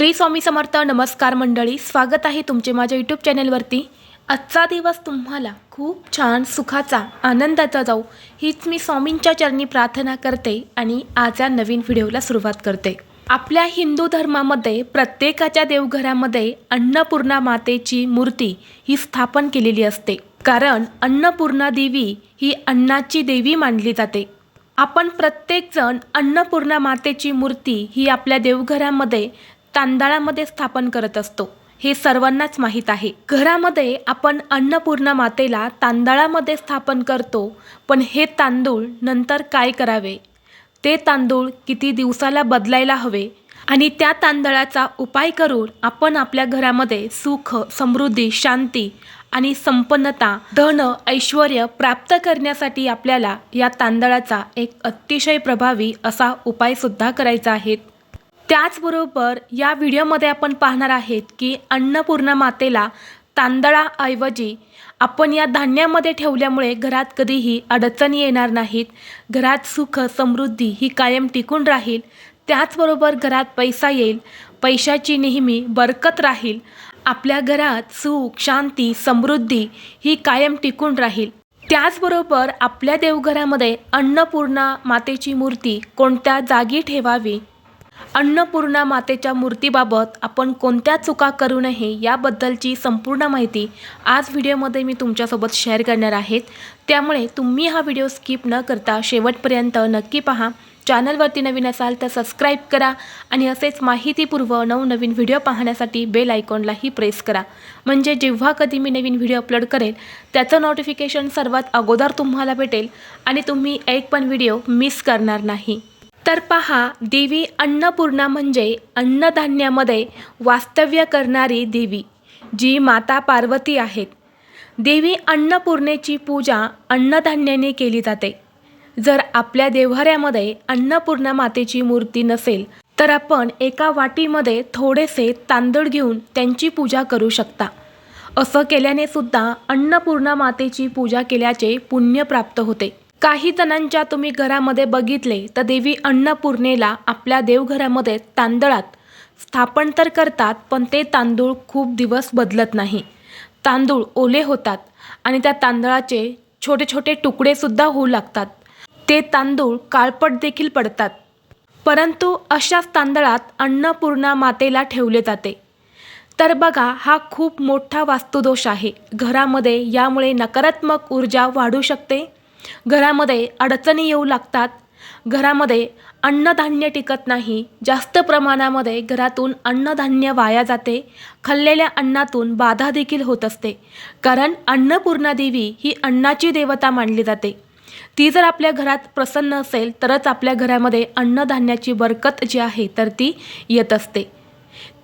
श्री स्वामी समर्थ नमस्कार मंडळी स्वागत आहे तुमचे माझ्या यूट्यूब चॅनेलवरती आजचा दिवस तुम्हाला खूप छान सुखाचा आनंदाचा जाऊ हीच मी स्वामींच्या चरणी प्रार्थना करते आणि आज या नवीन व्हिडिओला सुरुवात करते. आपल्या हिंदू धर्मामध्ये प्रत्येकाच्या देवघरामध्ये अन्नपूर्णा मातेची मूर्ती ही स्थापन केलेली असते. कारण अन्नपूर्णा देवी ही अन्नाची देवी मानली जाते. आपण प्रत्येकजण अन्नपूर्णा मातेची मूर्ती ही आपल्या देवघरामध्ये तांदळामध्ये स्थापन करत असतो. हे सर्वांनाच माहीत आहे. घरामध्ये आपण अन्नपूर्णा मातेला तांदळामध्ये स्थापन करतो पण हे तांदूळ नंतर काय करावे? ते तांदूळ किती दिवसाला बदलायला हवे? आणि त्या तांदळाचा उपाय करून आपण आपल्या घरामध्ये सुख समृद्धी शांती आणि संपन्नता धन ऐश्वर प्राप्त करण्यासाठी आपल्याला या तांदळाचा एक अतिशय प्रभावी असा उपायसुद्धा करायचा आहे. त्याचबरोबर या व्हिडिओमध्ये आपण पाहणार आहेत की अन्नपूर्णा मातेला तांदळाऐवजी आपण या धान्यामध्ये ठेवल्यामुळे घरात कधीही अडचणी येणार नाहीत घरात सुख समृद्धी ही कायम टिकून राहील. त्याचबरोबर घरात पैसा येईल पैशाची नेहमी बरकत राहील. आपल्या घरात सुख शांती समृद्धी ही कायम टिकून राहील. त्याचबरोबर आपल्या देवघरामध्ये अन्नपूर्णा मातेची मूर्ती कोणत्या जागी ठेवावी? अन्नपूर्णा मातेच्या मूर्तीबाबत आपण कोणत्या चुका करू नये याबद्दलची संपूर्ण माहिती आज व्हिडिओमध्ये मी तुमच्यासोबत शेअर करणार आहेत. त्यामुळे तुम्ही हा व्हिडिओ स्किप न करता शेवटपर्यंत नक्की पहा. चॅनलवरती नवीन असाल तर सबस्क्राईब करा आणि असेच माहितीपूर्व नवनवीन व्हिडिओ पाहण्यासाठी बेल आयकॉनलाही प्रेस करा. म्हणजे जेव्हा कधी मी नवीन व्हिडिओ अपलोड करेल त्याचं नोटिफिकेशन सर्वात अगोदर तुम्हाला भेटेल आणि तुम्ही एक पण व्हिडिओ मिस करणार नाही. तर पहा देवी अन्नपूर्णा म्हणजे अन्नधान्यामध्ये वास्तव्य करणारी देवी जी माता पार्वती आहेत. देवी अन्नपूर्णेची पूजा अन्नधान्याने केली जाते. जर आपल्या देव्हाऱ्यामध्ये अन्नपूर्णा मातेची मूर्ती नसेल तर आपण एका वाटीमध्ये थोडेसे तांदूळ घेऊन त्यांची पूजा करू शकता. असं केल्याने सुद्धा अन्नपूर्णा मातेची पूजा केल्याचे पुण्य प्राप्त होते. काही जणांच्या तुम्ही घरामध्ये बघितले तर देवी अन्नपूर्णेला आपल्या देवघरामध्ये तांदळात स्थापन तर करतात पण ते तांदूळ खूप दिवस बदलत नाही. तांदूळ ओले होतात आणि त्या तांदळाचे छोटे छोटे तुकडेसुद्धा होऊ लागतात. ते तांदूळ काळपट देखील पडतात. परंतु अशाच तांदळात अन्नपूर्णा मातेला ठेवले जाते. तर बघा हा खूप मोठा वास्तुदोष आहे. घरामध्ये यामुळे नकारात्मक ऊर्जा वाढू शकते? घरामध्ये अडचणी येऊ लागतात. घरामध्ये अन्नधान्य टिकत नाही. जास्त प्रमाणामध्ये घरातून अन्नधान्य वाया जाते. खाल्लेल्या अन्नातून बाधा देखील होत असते. कारण अन्नपूर्णा देवी ही अन्नाची देवता मानली जाते. ती जर आपल्या घरात प्रसन्न असेल तरच आपल्या घरामध्ये अन्नधान्याची बरकत जी आहे तर ती येत असते.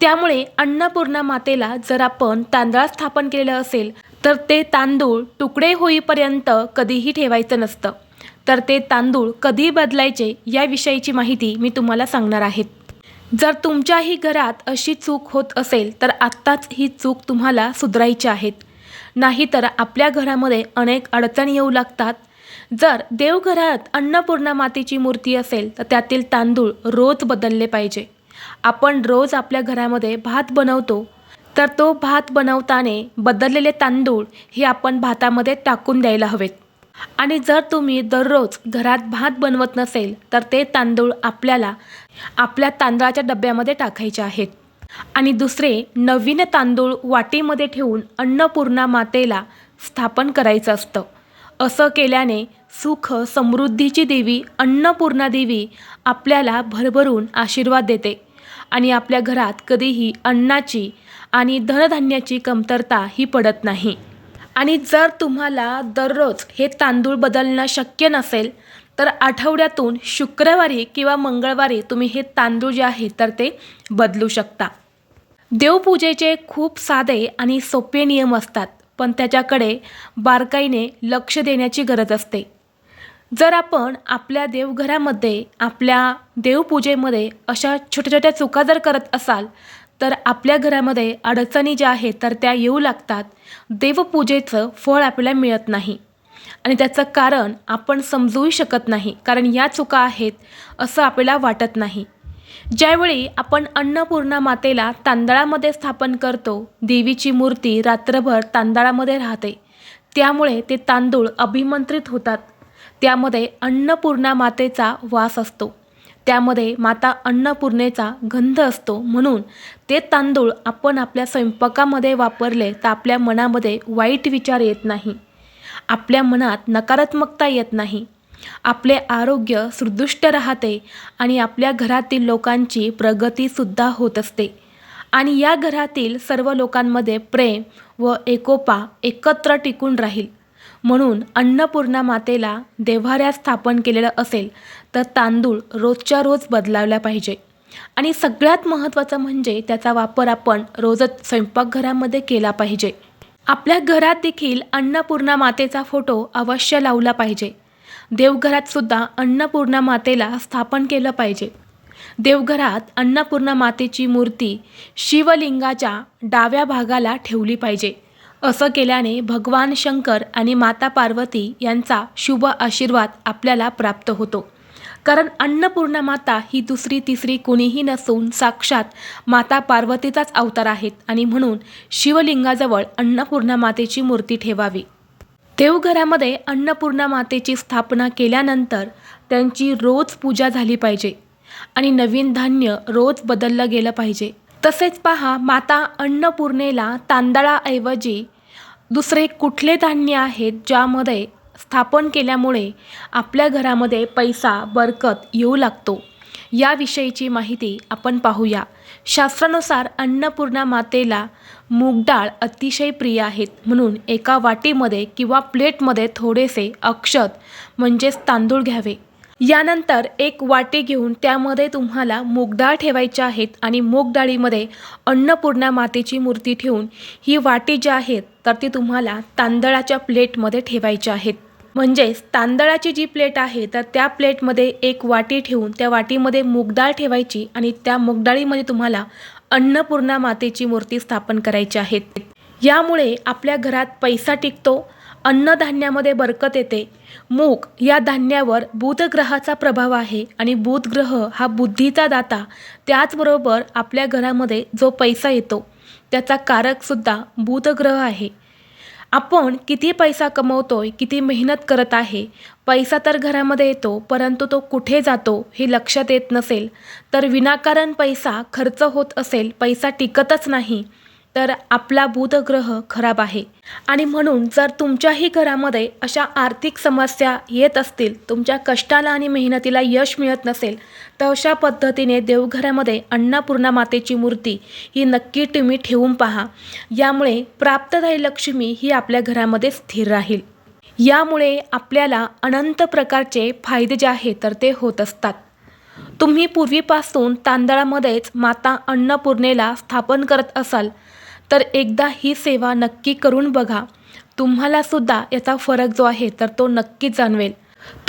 त्यामुळे अन्नपूर्णा मातेला जर आपण तांदळा स्थापन केलेलं असेल तर ते तांदूळ तुकडे होईपर्यंत कधीही ठेवायचं नसतं. तर ते तांदूळ कधी बदलायचे याविषयीची माहिती मी तुम्हाला सांगणार आहेत जर तुमच्याही घरात अशी चूक होत असेल तर आत्ताच ही चूक तुम्हाला सुधारायची आहेत नाहीतर आपल्या घरामध्ये अनेक अडचणी येऊ लागतात. जर देवघरात अन्नपूर्णा मातेची मूर्ती असेल तर त्यातील तांदूळ रोज बदलले पाहिजे. आपण रोज आपल्या घरामध्ये भात बनवतो तर तो भात बनवताना बदललेले तांदूळ हे आपण भातामध्ये टाकून द्यायला हवेत. आणि जर तुम्ही दररोज घरात भात बनवत नसेल तर ते तांदूळ आपल्याला आपल्या तांदळाच्या डब्यामध्ये टाकायचे आहेत. आणि दुसरे नवीन तांदूळ वाटीमध्ये ठेवून अन्नपूर्णा मातेला स्थापन करायचं असतं. असं केल्याने सुख समृद्धीची देवी अन्नपूर्णा देवी आपल्याला भरभरून आशीर्वाद देते. आणि आपल्या घरात कधीही अन्नाची आणि धनधान्याची कमतरता ही पडत नाही. आणि जर तुम्हाला दररोज हे तांदूळ बदलणं शक्य नसेल तर आठवड्यातून शुक्रवारी किंवा मंगळवारी तुम्ही हे तांदूळ जे आहे तर ते बदलू शकता. देवपूजेचे खूप साधे आणि सोपे नियम असतात पण त्याच्याकडे बारकाईने लक्ष देण्याची गरज असते. जर आपण आपल्या देवघरामध्ये आपल्या देवपूजेमध्ये अशा छोट्या छोट्या चुका जर करत असाल तर आपल्या घरामध्ये अडचणी ज्या आहेत तर त्या येऊ लागतात. देवपूजेचं फळ आपल्याला मिळत नाही. आणि त्याचं कारण आपण समजूही शकत नाही कारण या चुका आहेत असं आपल्याला वाटत नाही. ज्यावेळी आपण अन्नपूर्णा मातेला तांदळामध्ये स्थापन करतो देवीची मूर्ती रात्रभर तांदळामध्ये राहते. त्यामुळे ते तांदूळ अभिमंत्रित होतात. त्यामध्ये अन्नपूर्णा मातेचा वास असतो. त्यामध्ये माता अन्नपूर्णेचा गंध असतो म्हणून ते तांदूळ आपण आपल्या स्वयंपाकामध्ये वापरले तर आपल्या मनामध्ये वाईट विचार येत नाही. आपल्या मनात नकारात्मकता येत नाही. आपले आरोग्य सुदृष्ट राहते आणि आपल्या घरातील लोकांची प्रगतीसुद्धा होत असते. आणि या घरातील सर्व लोकांमध्ये प्रेम व एकोपा एकत्र टिकून राहील. म्हणून अन्नपूर्णा मातेला देव्हाऱ्यात स्थापन केलेलं असेल तर तांदूळ रोजच्या रोज बदलावला पाहिजे. आणि सगळ्यात महत्त्वाचं म्हणजे त्याचा वापर आपण रोजच स्वयंपाकघरामध्ये केला पाहिजे. आपल्या घरात देखील अन्नपूर्णा मातेचा फोटो अवश्य लावला पाहिजे. देवघरात सुद्धा अन्नपूर्णा मातेला स्थापन केलं पाहिजे. देवघरात अन्नपूर्णा मातेची मूर्ती शिवलिंगाच्या डाव्या भागाला ठेवली पाहिजे. असं केल्याने भगवान शंकर आणि माता पार्वती यांचा शुभ आशीर्वाद आपल्याला प्राप्त होतो. कारण अन्नपूर्णा माता ही दुसरी तिसरी कुणीही नसून साक्षात माता पार्वतीचाच अवतार आहेत आणि म्हणून शिवलिंगाजवळ अन्नपूर्णा मातेची मूर्ती ठेवावी. देवघरामध्ये अन्नपूर्णा मातेची स्थापना केल्यानंतर त्यांची रोज पूजा झाली पाहिजे आणि नवीन धान्य रोज बदललं गेलं पाहिजे. तसेच पहा माता अन्नपूर्णेला तांदळाऐवजी दुसरे कुठले धान्य आहेत ज्यामध्ये स्थापन केल्यामुळे आपल्या घरामध्ये पैसा बरकत येऊ लागतो? याविषयीची माहिती आपण पाहूया. शास्त्रानुसार अन्नपूर्णा मातेला मूगडाळ अतिशय प्रिय आहेत. म्हणून एका वाटीमध्ये किंवा प्लेटमध्ये थोडेसे अक्षत म्हणजेच तांदूळ घ्यावे. यानंतर एक वाटी घेऊन त्यामध्ये तुम्हाला मूगडाळ ठेवायचे आहेत आणि मूगडाळीमध्ये अन्नपूर्णा मातेची मूर्ती ठेवून ही वाटी जी आहेत तर ती तुम्हाला तांदळाच्या प्लेटमध्ये ठेवायची आहेत. म्हणजेच तांदळाची जी प्लेट आहे तर त्या प्लेटमध्ये एक वाटी ठेवून त्या वाटीमध्ये मूगडाळ ठेवायची आणि त्या मूगडाळीमध्ये तुम्हाला अन्नपूर्णा मातेची मूर्ती स्थापन करायची आहे यामुळे आपल्या घरात पैसा टिकतो अन्नधान्यामध्ये बरकत येते. मूग या धान्यावर बुधग्रहाचा प्रभाव आहे आणि बुधग्रह हा बुद्धीचा दाता. त्याचबरोबर आपल्या घरामध्ये जो पैसा येतो त्याचा कारकसुद्धा बुधग्रह आहे. आपण किती पैसा कमवतोय किती मेहनत करत आहे पैसा तर घरामध्ये येतो परंतु तो कुठे जातो हे लक्षात येत नसेल तर विनाकारण पैसा खर्च होत असेल पैसा टिकतच नाही. तर आपला बुधग्रह खराब आहे. आणि म्हणून जर तुमच्याही घरामध्ये अशा आर्थिक समस्या येत असतील तुमच्या कष्टाला आणि मेहनतीला यश मिळत नसेल तर अशा पद्धतीने देवघरामध्ये अन्नपूर्णा मातेची मूर्ती ही नक्की तुम्ही ठेवून पहा. यामुळे प्राप्तदायी लक्ष्मी ही आपल्या घरामध्ये स्थिर राहील. यामुळे आपल्याला अनंत प्रकारचे फायदे जे आहेत तर ते होत असतात. तुम्ही पूर्वीपासून तांदळामध्येच माता अन्नपूर्णेला स्थापन करत असाल तर एकदा ही सेवा नक्की करून बघा. तुम्हालासुद्धा याचा फरक जो आहे तर तो नक्कीच जाणवेल.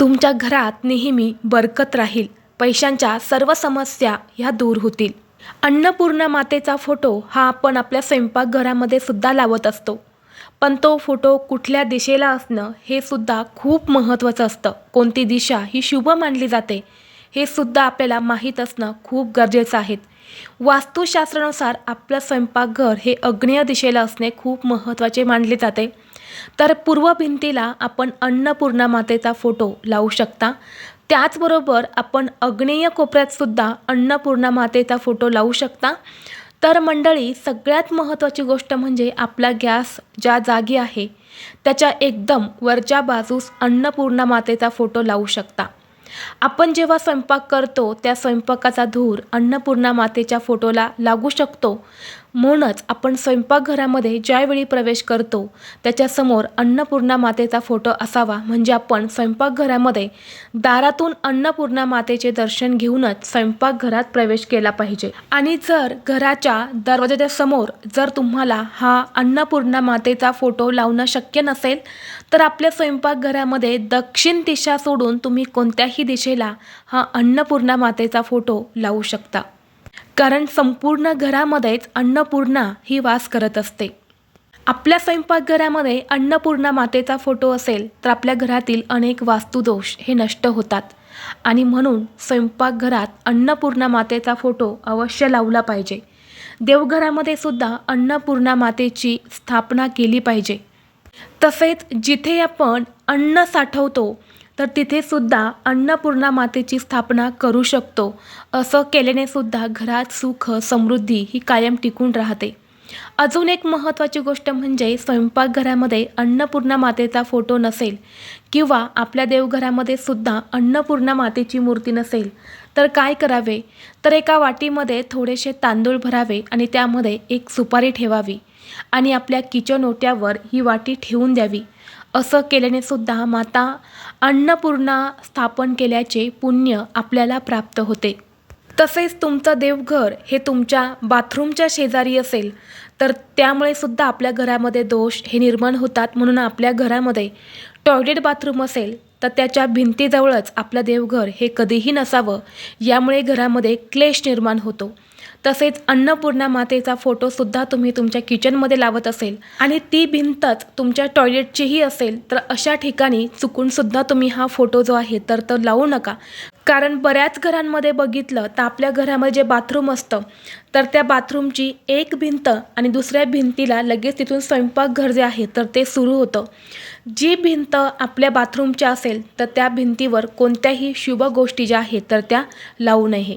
तुमच्या घरात नेहमी बरकत राहील. पैशांच्या सर्व समस्या ह्या दूर होतील. अन्नपूर्णा मातेचा फोटो हा आपण आपल्या स्वयंपाकघरामध्ये सुद्धा लावत असतो. पण तो फोटो कुठल्या दिशेला असणं हे सुद्धा खूप महत्त्वाचं असतं. कोणती दिशा ही शुभ मानली जाते हे सुद्धा आपल्याला माहीत असणं खूप गरजेचं आहे. वास्तुशास्त्रानुसार आपलं स्वयंपाकघर हे अग्नेय दिशेला असणे खूप महत्त्वाचे मानले जाते. तर पूर्व भिंतीला आपण अन्नपूर्णा मातेचा फोटो लावू शकता. त्याचबरोबर आपण अग्नेय कोपऱ्यातसुद्धा अन्नपूर्णा मातेचा फोटो लावू शकता. तर मंडळी सगळ्यात महत्त्वाची गोष्ट म्हणजे आपला गॅस ज्या जागी आहे त्याच्या एकदम वरच्या बाजूस अन्नपूर्णा मातेचा फोटो लावू शकता. आपण जेव्हा स्वयंपाक करतो त्या स्वयंपाकाचा धूर अन्नपूर्णा मातेच्या फोटोला लागू शकतो. म्हणूनच आपण स्वयंपाकघरामध्ये ज्यावेळी प्रवेश करतो त्याच्यासमोर अन्नपूर्णा मातेचा फोटो असावा. म्हणजे आपण स्वयंपाकघरामध्ये दारातून अन्नपूर्णा मातेचे दर्शन घेऊनच स्वयंपाकघरात प्रवेश केला पाहिजे. आणि जर घराच्या दरवाजाच्या समोर जर तुम्हाला हा अन्नपूर्णा मातेचा फोटो लावणं शक्य नसेल तर आपल्या स्वयंपाकघरामध्ये दक्षिण दिशा सोडून तुम्ही कोणत्याही दिशेला हा अन्नपूर्णा मातेचा फोटो लावू शकता. कारण संपूर्ण घरामध्येच अन्नपूर्णा ही वास करत असते. आपल्या स्वयंपाकघरामध्ये अन्नपूर्णा मातेचा फोटो असेल तर आपल्या घरातील अनेक वास्तुदोष हे नष्ट होतात. आणि म्हणून स्वयंपाकघरात अन्नपूर्णा मातेचा फोटो अवश्य लावला पाहिजे. देवघरामध्ये सुद्धा अन्नपूर्णा मातेची स्थापना केली पाहिजे. तसेच जिथे आपण अन्न साठवतो तर तिथे सुद्धा अन्नपूर्णा मातेची स्थापना करू शकतो. असं केल्याने सुद्धा घरात सुख समृद्धी ही कायम टिकून राहते. अजून एक महत्त्वाची गोष्ट म्हणजे स्वयंपाकघरामध्ये अन्नपूर्णा मातेचा फोटो नसेल किंवा आपल्या देवघरामध्ये सुद्धा अन्नपूर्णा मातेची मूर्ती नसेल तर काय करावे? तर एका वाटीमध्ये थोडेसे तांदूळ भरावे आणि त्यामध्ये एक सुपारी ठेवावी आणि आपल्या किचन ओट्यावर ही वाटी ठेवून द्यावी. असं केल्याने सुद्धा माता अन्नपूर्णा स्थापन केल्याचे पुण्य आपल्याला प्राप्त होते. तसेच तुमचं देवघर हे तुमच्या बाथरूमच्या शेजारी असेल तर त्यामुळे सुद्धा आपल्या घरामध्ये दोष हे निर्माण होतात. म्हणून आपल्या घरामध्ये टॉयलेट बाथरूम असेल तर त्याच्या भिंतीजवळच आपलं देवघर हे कधीही नसावं. यामुळे घरामध्ये क्लेश निर्माण होतो. तसेच अन्नपूर्णा मातेचा फोटोसुद्धा तुम्ही तुमच्या किचनमध्ये लावत असेल आणि ती भिंतच तुमच्या टॉयलेटचीही असेल तर अशा ठिकाणी चुकूनसुद्धा तुम्ही हा फोटो जो आहे तर तो लावू नका. कारण बऱ्याच घरांमध्ये बघितलं तर आपल्या घरामध्ये जे बाथरूम असतं तर त्या बाथरूमची एक भिंत आणि दुसऱ्या भिंतीला लगेच तिथून स्वयंपाकघर जे आहे तर ते सुरू होतं. जी भिंत आपल्या बाथरूमची असेल तर त्या भिंतीवर कोणत्याही शुभ गोष्टी ज्या आहेत तर त्या लावू नये.